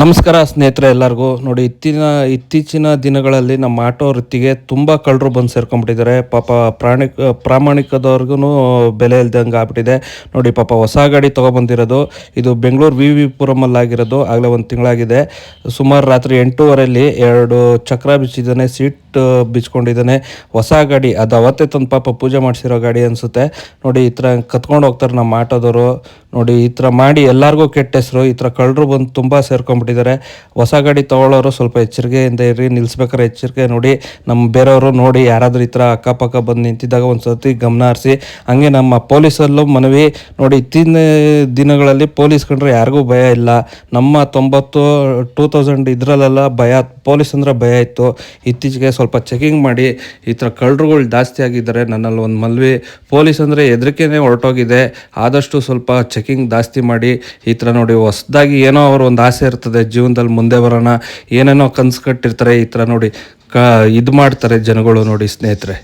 ನಮಸ್ಕಾರ ಸ್ನೇಹಿತರೆ, ಎಲ್ಲರಿಗೂ. ನೋಡಿ, ಇತ್ತಿನ, ಇತ್ತೀಚಿನ ದಿನಗಳಲ್ಲಿ ನಮ್ಮ ಆಟೋ ವೃತ್ತಿಗೆ ತುಂಬ ಕಳ್ಳರು ಬಂದು ಸೇರ್ಕೊಂಡ್ಬಿಟ್ಟಿದ್ದಾರೆ. ಪಾಪ ಪ್ರಾಣಿ ಪ್ರಾಮಾಣಿಕದವ್ರಿಗೂ ಬೆಲೆ ಇಲ್ದಂಗೆ ಆಗ್ಬಿಟ್ಟಿದೆ. ನೋಡಿ, ಪಾಪ ಹೊಸ ಗಾಡಿ ತೊಗೊಬಂದಿರೋದು. ಇದು ಬೆಂಗಳೂರು ವಿ ವಿ ಪುರಮಲ್ಲಾಗಿರೋದು ಆಗಲೇ ಒಂದು ತಿಂಗಳಾಗಿದೆ. ಸುಮಾರು ರಾತ್ರಿ ಎಂಟೂವರೆಯಲ್ಲಿ ಎರಡು ಚಕ್ರ ಬಿಚ್ಚಿದ್ದಾನೆ, ಸೀಟ್ ಬಿಚ್ಕೊಂಡಿದ್ದಾನೆ. ಹೊಸ ಗಾಡಿ, ಅದು ಅವತ್ತೇ ತಂದು ಪಾಪ ಪೂಜೆ ಮಾಡಿಸಿರೋ ಗಾಡಿ ಅನಿಸುತ್ತೆ. ನೋಡಿ, ಈ ಥರ ಕತ್ಕೊಂಡು ಹೋಗ್ತಾರೆ ನಮ್ಮ ಆಟೋದವರು. ನೋಡಿ, ಈ ಥರ ಮಾಡಿ ಎಲ್ಲರಿಗೂ ಕೆಟ್ಟ ಹೆಸರು, ಈ ಥರ ಕಳ್ಳರು ಬಂದು ತುಂಬ ಸೇರ್ಕೊಂಡ್ಬಿಟ್ಟಿದ್ದಾರೆ. ಹೊಸ ಗಾಡಿ ತೊಗೊಳ್ಳೋರು ಸ್ವಲ್ಪ ಎಚ್ಚರಿಕೆಯಿಂದ ಇರಿ ನಿಲ್ಲಿಸ್ಬೇಕಾದ್ರೆ ಎಚ್ಚರಿಕೆ ನೋಡಿ. ನಮ್ಮ ಬೇರೆಯವರು ನೋಡಿ, ಯಾರಾದರೂ ಈ ಥರ ಅಕ್ಕಪಕ್ಕ ಬಂದು ನಿಂತಿದ್ದಾಗ ಒಂದು ಸರ್ತಿ ಗಮನ ಹರಿಸಿ. ಹಂಗೆ ನಮ್ಮ ಪೊಲೀಸಲ್ಲೂ ಮನವಿ ನೋಡಿ ಇತ್ತಿನ ದಿನಗಳಲ್ಲಿ ಪೊಲೀಸ್ ಕಂಡ್ರೆ ಯಾರಿಗೂ ಭಯ ಇಲ್ಲ. ನಮ್ಮ ತೊಂಬತ್ತು, ಟೂ ತೌಸಂಡ್ ಇದರಲ್ಲೆಲ್ಲ ಭಯ, ಪೊಲೀಸ್ ಅಂದರೆ ಭಯ ಇತ್ತು. ಇತ್ತೀಚೆಗೆ ಸ್ವಲ್ಪ ಚೆಕಿಂಗ್ ಮಾಡಿ, ಈ ಥರ ಕಳ್ಳರುಗಳು ಜಾಸ್ತಿ ಆಗಿದ್ದಾರೆ ನನ್ನಲ್ಲಿ ಒಂದು ಮಲ್ವಿ ಪೊಲೀಸ್ ಅಂದರೆ ಹೆದರಿಕೆನೇ ಹೊರಟೋಗಿದೆ. ಆದಷ್ಟು ಸ್ವಲ್ಪ ಚೆಕಿಂಗ್ ಜಾಸ್ತಿ ಮಾಡಿ ಈ ಥರ ನೋಡಿ ಹೊಸ್ದಾಗಿ ಏನೋ ಅವ್ರ ಒಂದು ಆಸೆ ಇರ್ತದೆ, ಜೀವನದಲ್ಲಿ ಮುಂದೆ ಬರೋಣ, ಏನೇನೋ ಕನ್ಸು ಕಟ್ಟಿರ್ತಾರೆ, ಈ ಥರ ನೋಡಿ ಕ ಇದು ಮಾಡ್ತಾರೆ ಜನಗಳು ನೋಡಿ ಸ್ನೇಹಿತರೆ.